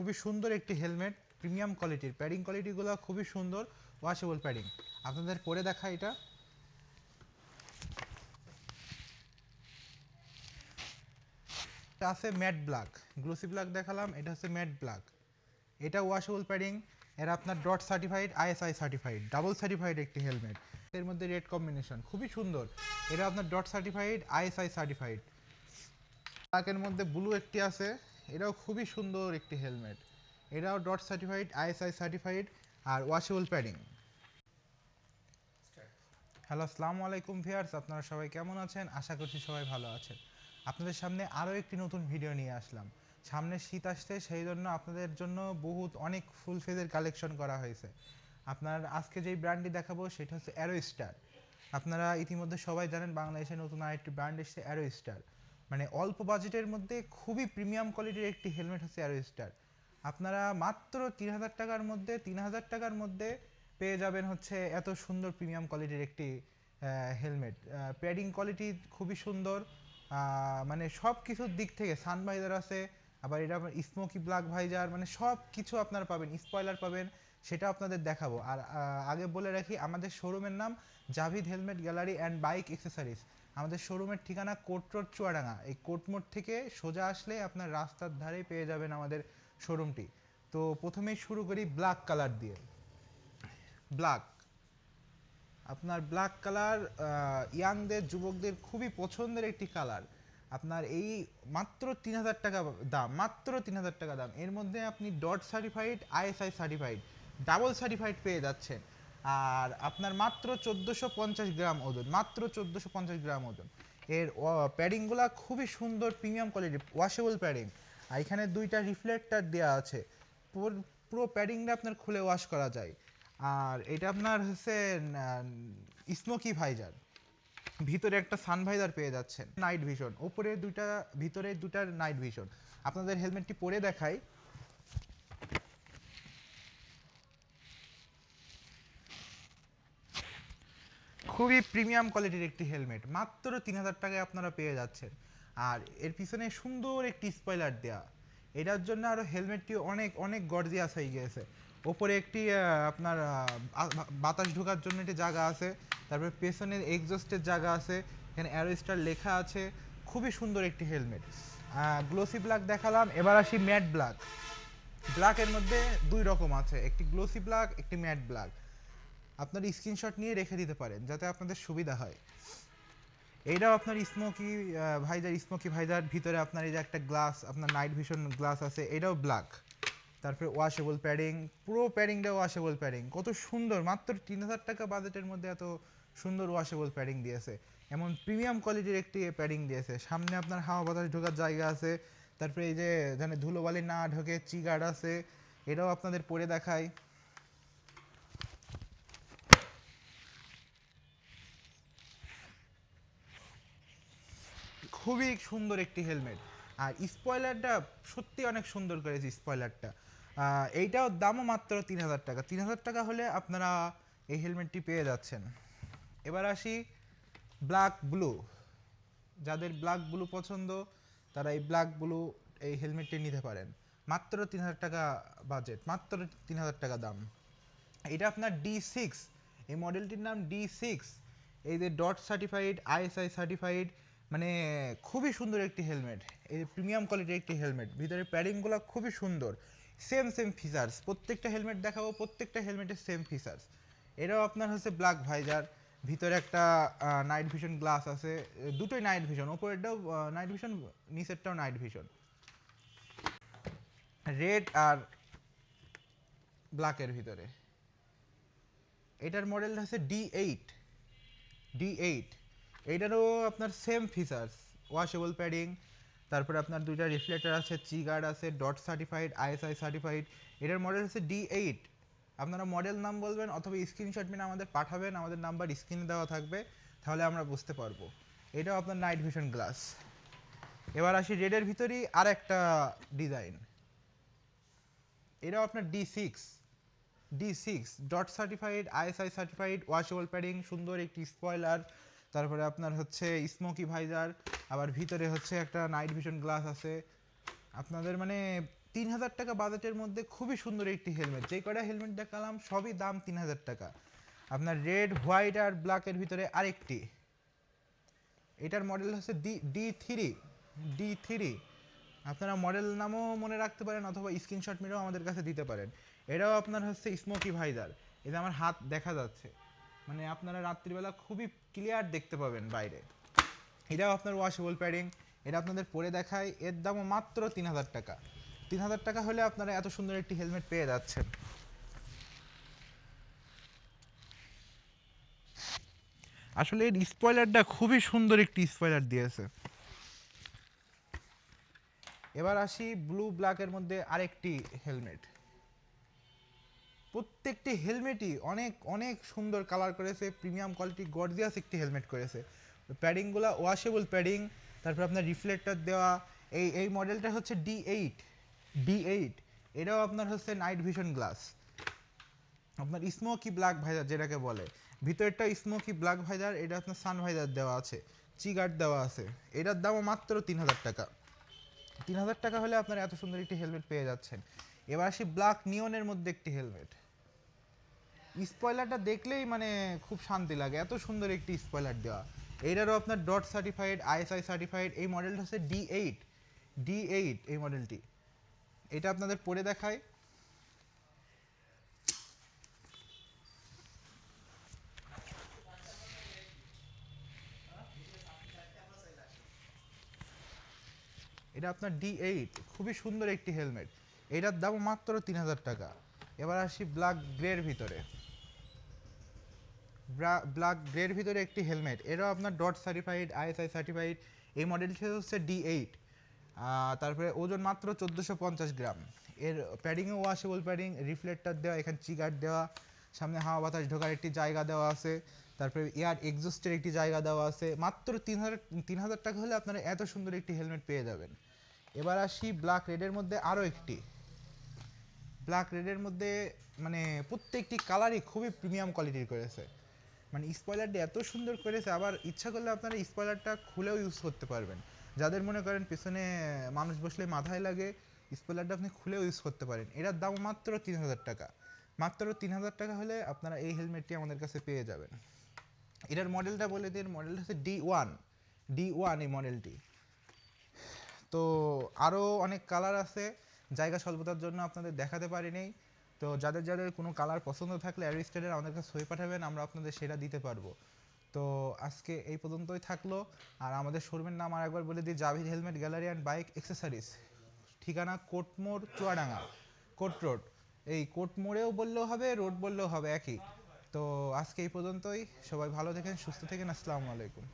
খুবই সুন্দর একটি হেলমেট, প্রিমিয়াম কোয়ালিটির। প্যাডিং কোয়ালিটিগুলো খুবই সুন্দর ওয়াশেবল প্যাডিং। আপনাদের পরে দেখা এটা। আছে ম্যাট ব্ল্যাক, গ্লোসি ব্ল্যাক দেখালাম, এটা হচ্ছে ম্যাট ব্ল্যাক। এটা ওয়াশেবল প্যাডিং, এরা আপনার DOT certified, ISI certified, double certified একটি হেলমেট। এর মধ্যে রেড কম্বিনেশন, খুবই সুন্দর। এটা আপনার ডট সার্টিফাইড, আইএসআই সার্টিফাইড। ব্ল্যাকের মধ্যে ব্লু একটি আছে। এটাও খুবই সুন্দর একটি হেলমেট। এটাও ডট সার্টিফাইড আইএসআই সার্টিফাইড আর ওয়াশেবল প্যাডিং। হ্যালো, আসসালামু আলাইকুম ভিয়ার্স আপনারা সবাই কেমন আছেন? আশা করছি সবাই ভালো আছেন। আপনাদের সামনে আরও একটি নতুন ভিডিও নিয়ে আসলাম। সামনে শীত আসছে, সেই জন্য আপনাদের জন্য বহুত অনেক ফুল ফেজের কালেকশন করা হয়েছে। আপনার আজকে যেই ব্র্যান্ডটি দেখাবো, সেটা হচ্ছে অ্যারো স্টার আপনারা ইতিমধ্যে সবাই জানেন, বাংলাদেশে নতুন আরেকটি ব্র্যান্ড এসেছে অ্যারো স্টার মানে অল্প বাজেটের মধ্যে খুবই প্রিমিয়াম কোয়ালিটির একটি হেলমেট হচ্ছে অ্যারো স্টার আপনারা মাত্র তিন হাজার টাকার মধ্যে, তিন হাজার টাকার মধ্যে পেয়ে যাবেন হচ্ছে এত সুন্দর প্রিমিয়াম কোয়ালিটির একটি হেলমেট। প্যাডিং কোয়ালিটি খুবই সুন্দর। মানে সব কিছুর দিক থেকে সানভাইজার আছে, আবার এটা আপনার স্মোকি ব্ল্যাক ভাইজার মানে সব কিছু আপনারা পাবেন স্পয়লার পাবেন, সেটা আপনাদের দেখাবো। আর আগে বলে রাখি, আমাদের শোরুমের নাম Javid helmet gallery and bike accessories আমাদের শোরুমের ঠিকানা কোট রোড চুয়াডাঙ্গা। এই কোট মোড় থেকে সোজা আসলে আপনার রাস্তার ধারে পেয়ে যাবেন আমাদের শোরুমটি তো প্রথমেই শুরু করি ব্ল্যাক কালার দিয়ে। ব্ল্যাক আপনার ব্ল্যাক কালার ইয়াংদের যুবকদের খুবই পছন্দের একটি কালার আপনার এই মাত্র তিন হাজার টাকা দাম, মাত্র তিন হাজার টাকা দাম। এর মধ্যে আপনি DOT certified ISI certified double certified পেয়ে যাচ্ছেন। আর আপনার মাত্র চোদ্দোশো পঞ্চাশ গ্রাম ওজন, মাত্র চোদ্দোশো পঞ্চাশ গ্রাম ওজন। এর প্যাডিংগুলো খুবই সুন্দর, প্রিমিয়াম কোয়ালিটি ওয়াশেবল প্যাডিং। আর এখানে দুইটা রিফ্লেক্টার দেওয়া আছে। পুরো- প্যাডিংটা আপনার খুলে ওয়াশ করা যায়। আর এটা আপনার হচ্ছে স্মোকি ভাইজার ভিতরে একটা সানভাইজার পেয়ে যাচ্ছেন। নাইট ভিশন ওপরে দুইটা, ভিতরে দুটার নাইট ভিশন আপনাদের হেলমেটটি পরে দেখাই। খুবই প্রিমিয়াম কোয়ালিটির একটি হেলমেট। মাত্র তিন হাজার টাকায় আপনারা পেয়ে যাচ্ছেন। আর এর পিছনে সুন্দর একটি স্পয়লার দেয়া। এটার জন্য আরও হেলমেটটি অনেক অনেক গর্জিয়াস হয়ে গিয়েছে। ওপরে একটি আপনার বাতাস ঢোকার জন্য একটি জায়গা আছে। তারপরে পেছনের এক্সস্টের জায়গা আছে। এখানে অ্যারো স্টার লেখা আছে। খুবই সুন্দর একটি হেলমেট। গ্লোসি ব্ল্যাক দেখালাম। এবার আসি ম্যাট ব্ল্যাক ব্ল্যাকের মধ্যে দুই রকম আছে। একটি গ্লোসি ব্ল্যাক একটি ম্যাট ব্ল্যাক আপনার স্ক্রিনশট নিয়ে রেখে দিতে পারেন, যাতে আপনাদের সুবিধা হয়। এইটাও আপনার স্মোকি ভাইজার স্মোকি ভাইজার, ভিতরে আপনার এই যে একটা গ্লাস আপনার নাইট ভিশন গ্লাস আছে, এটাও ব্ল্যাক তারপরে ওয়াশেবল প্যাডিং পুরো প্যাডিংটা ওয়াশেবল প্যাডিং কত সুন্দর, মাত্র তিন হাজার টাকা বাজেটের মধ্যে এত সুন্দর ওয়াশেবল প্যাডিং দিয়েছে। এমন প্রিমিয়াম কোয়ালিটির একটি প্যাডিং দিয়েছে। সামনে আপনার হাওয়া বাতাস ঢোকার জায়গা আছে। তারপরে এই যে এখানে ধুলোবালি না ঢোকে চিগার্ড আছে, এটাও আপনাদের পরে দেখায়। খুবই সুন্দর একটি হেলমেট। আর স্পয়লারটা সত্যি অনেক সুন্দর করেছে স্পয়লারটা। এইটাও দামও মাত্র তিন হাজার টাকা। তিন হাজার টাকা হলে আপনারা এই হেলমেটটি পেয়ে যাচ্ছেন। এবার আসি ব্ল্যাক ব্লু। যাদের ব্ল্যাক ব্লু পছন্দ, তারা এই ব্ল্যাক ব্লু এই হেলমেটটি নিতে পারেন। মাত্র তিন হাজার টাকা বাজেট, মাত্র তিন হাজার টাকা দাম। এটা আপনার ডি সিক্স। এই মডেলটির নাম ডি সিক্স। এই যে ডট সার্টিফাইড আইএসআই সার্টিফাইড মানে খুবই সুন্দর একটি হেলমেট এই প্রিমিয়াম কোয়ালিটির একটি হেলমেট ভিতরে প্যাডিংগুলো খুবই সুন্দর। সেম সেম ফিচার্স প্রত্যেকটা হেলমেট দেখাবো, প্রত্যেকটা হেলমেটের সেম ফিচার্স এটাও আপনার হচ্ছে ব্ল্যাক ভাইজার ভিতরে একটা নাইট ভিশন গ্লাস আছে। দুটোই নাইট ভিশন ওপরেরটাও নাইট ভিশন নিচেরটাও নাইট ভিশন রেড আর ব্ল্যাকের ভিতরে। এটার মডেল হচ্ছে ডি এইট ডি এইট এইটারও আপনার সেম ফিচার্স ওয়াশেবল প্যাডিং তারপরে আপনার দুইটা রিফ্লেক্টর আছে চি গার্ড আছে ডট সার্টিফাইড আইএসআই সার্টিফাইড এটার মডেল হচ্ছে ডি এইট আপনারা মডেল নাম বলবেন অথবা স্ক্রিনশট মেনে আমাদের পাঠাবেন, আমাদের নাম্বার স্ক্রিনে দেওয়া থাকবে, তাহলে আমরা বুঝতে পারব। এটাও আপনার নাইট ভিশন গ্লাস এবার আসি রেডের ভিতরেই আর একটা ডিজাইন এটাও আপনার D six D six DOT certified ISI certified washable padding সুন্দর একটি স্পয়লার তারপরে আপনার হচ্ছে স্মোকি ভাইজার আবার ভিতরে হচ্ছে একটা নাইট ভিশন গ্লাস আছে। আপনাদের মানে তিন হাজার টাকা বাজেটের মধ্যে খুবই সুন্দর একটি হেলমেট যে কটা হেলমেট দেখালাম, সবই দাম তিন হাজার টাকা। আপনার রেড হোয়াইট আর ব্ল্যাকের ভিতরে আরেকটি। এটার মডেল হচ্ছে D D three D three আপনারা মডেল নামও মনে রাখতে পারেন অথবা স্ক্রিনশট মেরেও আমাদের কাছে দিতে পারেন। এটাও আপনার হচ্ছে স্মোকি ভাইজার এটা আমার হাত দেখা যাচ্ছে। মানে আপনারা রাত্রিবেলা খুবই ক্লিয়ার দেখতে পাবেন বাইরে। এটাও আপনার ওয়াশেবল প্যাডিং এটা আপনাদের পরে দেখায়, এর দামও মাত্র তিন হাজার টাকা। তিন হাজার টাকা হলে আপনারা এত সুন্দর একটি হেলমেট পেয়ে যাচ্ছেন। আসলে এর স্পয়লারটা খুবই সুন্দর একটি স্পয়লার দিয়েছে। এবার আসি ব্লু ব্ল্যাকের মধ্যে আরেকটি হেলমেট প্রত্যেকটি হেলমেটই অনেক অনেক সুন্দর কালার করেছে প্রিমিয়াম কোয়ালিটি গর্জিয়াস একটি হেলমেট করেছে। প্যাডিংগুলো ওয়াশেবল প্যাডিং তারপর আপনার রিফ্লেক্টর দেওয়া, এই এই মডেলটা হচ্ছে ডি এইট ডি এইট এটাও আপনার হচ্ছে নাইট ভিশন গ্লাস আপনার স্মোকি ব্ল্যাক ভাইজার যেটাকে বলে ভিতরটা স্মোকি ব্ল্যাক ভাইজার এটা আপনার সান ভাইজার দেওয়া আছে চিগার্ড দেওয়া আছে, এটার দামও মাত্র তিন হাজার টাকা। তিন হাজার টাকা হলে আপনার এত সুন্দর একটি হেলমেট পেয়ে যাচ্ছেন। এবার আসি ব্ল্যাক নিয়নের মধ্যে একটি হেলমেট। স্পয়লারটা দেখলেই মানে খুব শান্তি লাগে, এত সুন্দর একটি স্পয়লার দেওয়া। এইটারও আপনার ডট সার্টিফাইড, আইএসআই সার্টিফাইড, এই মডেলটা হচ্ছে ডি এইট ডি এইট এই মডেলটি। এটা আপনাদের পরে দেখায়। এটা আপনার ডি এইট, খুবই সুন্দর একটি হেলমেট। এটার দাম মাত্র তিন হাজার টাকা। এবার আসি ব্ল্যাক গ্রের ভিতরে। ব্ল্যাক গ্রের ভিতরে একটি হেলমেট। এটাও আপনার ডট সার্টিফাইড, আইএসআই সার্টিফাইড, এই মডেলটি হচ্ছে ডি এইট। তারপরে ওজন মাত্র চোদ্দোশো পঞ্চাশ গ্রাম। এর প্যাডিংও ওয়াশেবল প্যাডিং রিফ্লেক্টার দেওয়া, এখানে চিগার দেওয়া, সামনে হাওয়া বাতাস ঢোকার একটি জায়গা দেওয়া আছে, তারপরে এয়ার এক্সস্টের একটি জায়গা দেওয়া আছে। মাত্র তিন হাজার তিন হাজার টাকা হলে আপনারা এত সুন্দর একটি হেলমেট পেয়ে যাবেন। এবার আসি ব্ল্যাক রেডের মধ্যে আরও একটি। ব্ল্যাক রেডের মধ্যে মানে প্রত্যেকটি কালারই খুবই প্রিমিয়াম কোয়ালিটির করেছে। মানে স্পয়লারটা এত সুন্দর করেছে, আবার ইচ্ছা করলে আপনারা স্পয়লারটা খুলেও ইউজ করতে পারবেন। যাদের মনে করেন পিছনে মানুষ বসলে মাথায় লাগে স্পয়লারটা আপনি খুলেও ইউজ করতে পারেন। এটার দাম মাত্র তিন হাজার টাকা। মাত্র তিন হাজার টাকা হলে আপনারা এই হেলমেটটি আমাদের কাছে পেয়ে যাবেন। এটার মডেলটা বলে দিন মডেলটা হচ্ছে ডি ওয়ান ডি ওয়ান এই মডেলটি তো আরও অনেক কালার আছে। জায়গা স্বল্পতার জন্য আপনাদের দেখাতে পারিনি। তো যাদের যাদের কোনো কালার পছন্দ থাকলে অ্যারিস্টেডের আমাদের কাছে ছবি পাঠাবেন, আমরা আপনাদের সেটা দিতে পারব। তো আজকে এই পর্যন্তই থাকল। আর আমাদের শোরুমের নাম আর একবার বলে দিই, Javid helmet gallery and bike accessories ঠিকানা কোটমোড়, চুয়াডাঙ্গা। Coat road. এই কোট মোড়েও বললেও হবে, রোড বললেও হবে, একই। তো আজকে এই পর্যন্তই। সবাই ভালো থাকেন, সুস্থ থাকেন। আসসালামু আলাইকুম।